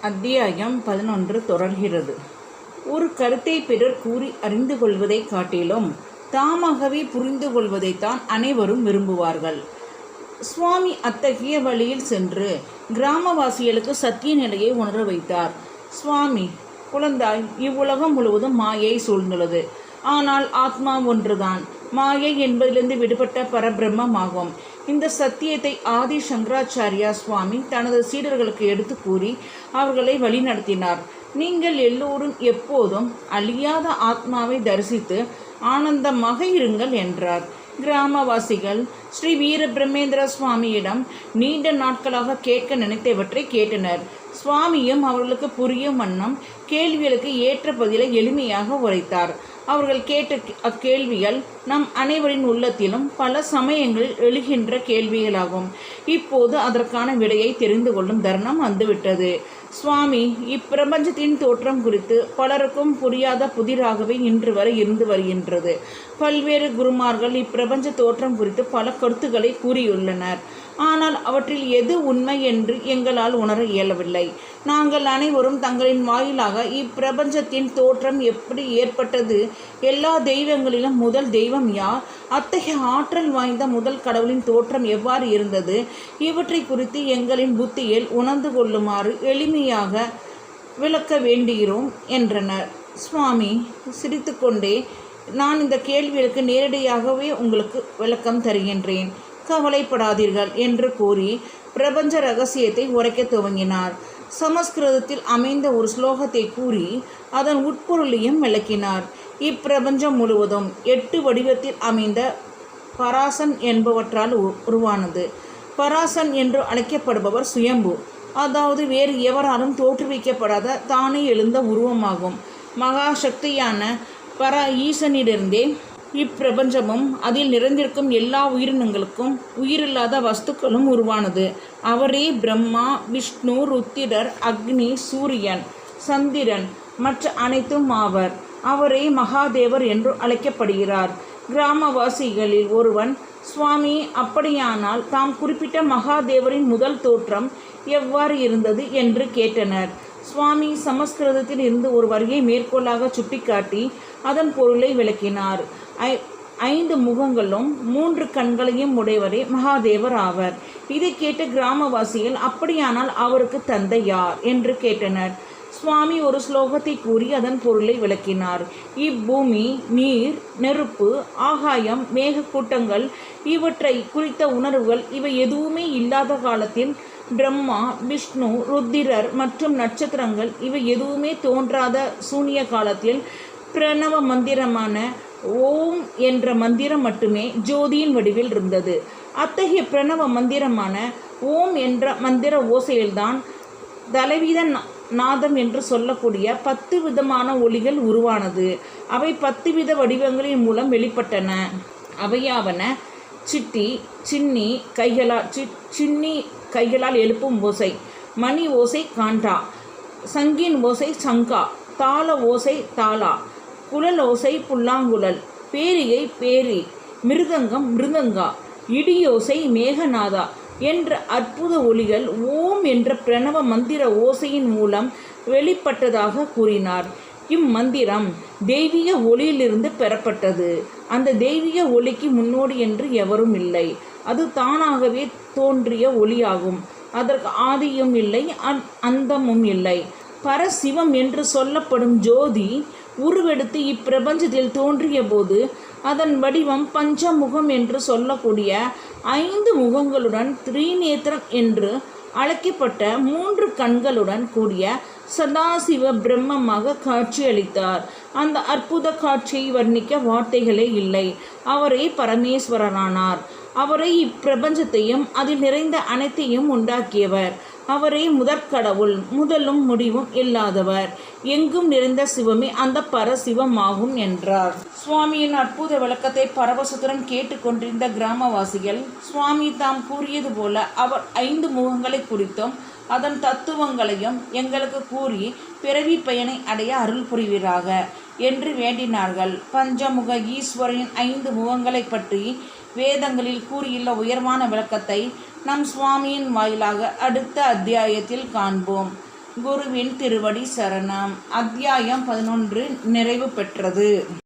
அத்தியாயம் பதினொன்று தொடர்கிறது. ஒரு கருத்தை பிறர் கூறி அறிந்து கொள்வதைக் காட்டிலும் தாமாகவே புரிந்து கொள்வதைத்தான் அனைவரும் விரும்புவார்கள். சுவாமி அத்தகைய வழியில் சென்று கிராமவாசிகளுக்கு சத்திய நிலையை உணர வைத்தார். சுவாமி குழந்தாய் இவ்வுலகம் முழுவதும் மாயை சூழ்ந்துள்ளது. ஆனால் ஆத்மா ஒன்றுதான். மாயை என்பதிலிருந்து விடுபட்ட பரபிரம்மமாகும் இந்த சத்தியத்தை ஆதி சங்கராச்சாரியா சுவாமி தனது சீடர்களுக்கு எடுத்து கூறி அவர்களை வழிநடத்தினார். நீங்கள் எல்லோரும் எப்போதும் அழியாத ஆத்மாவை தரிசித்து ஆனந்தமாக இருங்கள் என்றார். கிராமவாசிகள் ஸ்ரீ வீர பிரம்மேந்திர சுவாமியிடம் நீண்ட நாட்களாக கேட்க நினைத்தவற்றை கேட்டனர். சுவாமியும் அவர்களுக்கு புரியும் வண்ணம் கேள்விகளுக்கு ஏற்ற பதிலை எளிமையாக உரைத்தார். அவர்கள் கேட்ட அக்கேள்விகள் நம் அனைவரின் உள்ளத்திலும் பல சமயங்களில் எழுகின்ற கேள்விகளாகும். இப்போது அதற்கான விடையை தெரிந்து கொள்ளும் தருணம் வந்துவிட்டது. சுவாமி இப்பிரபஞ்சத்தின் தோற்றம் குறித்து பலருக்கும் புரியாத புதிராகவே இன்று வரை இருந்து வருகின்றது. பல்வேறு குருமார்கள் இப்பிரபஞ்ச தோற்றம் குறித்து பல கருத்துக்களை கூறியுள்ளனர். ஆனால் அவற்றில் எது உண்மை என்று எங்களால் உணர இயலவில்லை. நாங்கள் அனைவரும் தங்களின் வாயிலாக இப்பிரபஞ்சத்தின் தோற்றம் எப்படி ஏற்பட்டது? எல்லா தெய்வங்களிலும் முதல் தெய்வம் யார்? அத்தகைய ஆற்றல் வாய்ந்த முதல் கடவுளின் தோற்றம் எவ்வாறு இருந்தது? இவற்றை குறித்து எங்களின் புத்தியில் உணர்ந்து கொள்ளுமாறு எளிமையாக விளக்க வேண்டுகிறோம் என்றனர். சுவாமி சிரித்துக்கொண்டே நான் இந்த கேள்விகளுக்கு நேரடியாகவே உங்களுக்கு விளக்கம் தருகின்றேன். கவலைப்படாதீர்கள் என்று கூறி பிரபஞ்ச ரகசியத்தை உரைக்கத் துவங்கினார். சமஸ்கிருதத்தில் அமைந்த ஒரு ஸ்லோகத்தை கூறி அதன் உட்பொருளையும் விளக்கினார். இப்பிரபஞ்சம் முழுவதும் எட்டு வடிவத்தில் அமைந்த பராசன் என்பவற்றால் உ- உருவானது. பராசன் என்று அழைக்கப்படுபவர் சுயம்பு. அதாவது வேறு எவராலும் தோற்றுவிக்கப்படாத தானே எழுந்த உருவமாகும். மகா சக்தியான பர ஈசனிலிருந்தே இப்பிரபஞ்சமும் அதில் நிறைந்திருக்கும் எல்லா உயிரினங்களுக்கும் உயிரில்லாத வஸ்துக்களும் உருவானது. அவரே பிரம்மா விஷ்ணு ருத்திரர் அக்னி சூரியன் சந்திரன் மற்ற அனைத்தும் ஆவர். அவரே மகாதேவர் என்று அழைக்கப்படுகிறார். கிராமவாசிகளில் ஒருவன் சுவாமி அப்படியானால் தாம் குறிப்பிட்ட மகாதேவரின் முதல் தோற்றம் எவ்வாறு இருந்தது? என்று கேட்டனர். சுவாமி சமஸ்கிருதத்தில் இருந்து ஒரு வரியை மேற்கோளாக சுட்டிக்காட்டி அதன் பொருளை விளக்கினார். ஐ ஐந்து முகங்களும் மூன்று கண்களையும் உடையவரே மகாதேவர் ஆவர். இதை கேட்ட கிராமவாசிகள் அப்படியானால் அவருக்கு தந்தை யார்? என்று கேட்டனர். சுவாமி ஒரு ஸ்லோகத்தை கூறி அதன் பொருளை விளக்கினார். இப்பூமி நீர் நெருப்பு ஆகாயம் மேகக்கூட்டங்கள் இவற்றை குறித்த உணர்வுகள் இவை எதுவுமே இல்லாத காலத்தில் பிரம்மா விஷ்ணு ருத்திரர் மற்றும் நட்சத்திரங்கள் இவை எதுவுமே தோன்றாத சூனிய காலத்தில் பிரணவ மந்திரமான ஓம் என்ற மந்திரம் மட்டுமே ஜோதியின் வடிவில் இருந்தது. அத்தகைய பிரணவ மந்திரமான ஓம் என்ற மந்திர ஓசையில்தான் தலைவீத நா- நாதம் என்று சொல்லக்கூடிய பத்து விதமான ஒளிகள் உருவானது. அவை பத்து வித வடிவங்களின் மூலம் வெளிப்பட்டன. அவையாவன சிட்டி சின்னி கைகளா சி சின்னி கைகளால் எழுப்பும் ஓசை. மணி ஓசை காண்டா. சங்கின் ஓசை சங்கா. தாள ஓசை தாளா. குழல் ஓசை புல்லாங்குழல். பேரியை பேரி. மிருதங்கம் மிருதங்கா. இடியோசை மேகநாதா. என்ற அற்புத ஒலிகள் ஓம் என்ற பிரணவ மந்திர ஓசையின் மூலம் வெளிப்பட்டதாக கூறினார். இம்மந்திரம் தெய்வீக ஒளியிலிருந்து பெறப்பட்டது. அந்த தெய்வீக ஒளிக்கு முன்னோடி என்று எவரும் இல்லை. அது தானாகவே தோன்றிய ஒளியாகும் அதற்கு ஆதியும் இல்லை அந்- அந்தமும் இல்லை. பரசிவம் என்று சொல்லப்படும் ஜோதி உருவெடுத்து இப்பிரபஞ்சத்தில் தோன்றிய போது அதன் வடிவம் பஞ்சமுகம் என்று சொல்லக்கூடிய ஐந்து முகங்களுடன் திரிநேத்திரம் என்று அழைக்கப்பட்ட மூன்று கண்களுடன் கூடிய சதாசிவ பிரம்மமாக காட்சியளித்தார். அந்த அற்புத காட்சியை வர்ணிக்க வார்த்தைகளே இல்லை. அவரே பரமேஸ்வரனானார். அவரே இப்பிரபஞ்சத்தையும் அதில் நிறைந்த அனைத்தையும் உண்டாக்கியவர். அவரே முதற்கடவுள் முதலும் முடிவும் இல்லாதவர். எங்கும் நிறைந்த சிவமே அந்த பரசிவமாகும் என்றார். சுவாமியின் அற்புத விளக்கத்தை பரவசத்துடன் கேட்டுக்கொண்டிருந்த கிராமவாசிகள் சுவாமி தாம் கூறியது போல அவர் ஐந்து முகங்களை குறித்தும் அதன் தத்துவங்களையும் எங்களுக்கு கூறி பிறவி பயனை அடைய அருள் புரிவீராக என்று வேண்டினார்கள். பஞ்சமுக ஈஸ்வரனின் ஐந்து முகங்களைப் பற்றி வேதங்களில் கூறியுள்ள உயர்வான விளக்கத்தை நம் சுவாமியின் வாயிலாக அடுத்த அத்தியாயத்தில் காண்போம். குருவின் திருவடி சரணம். அத்தியாயம் பதினொன்று நிறைவு பெற்றது.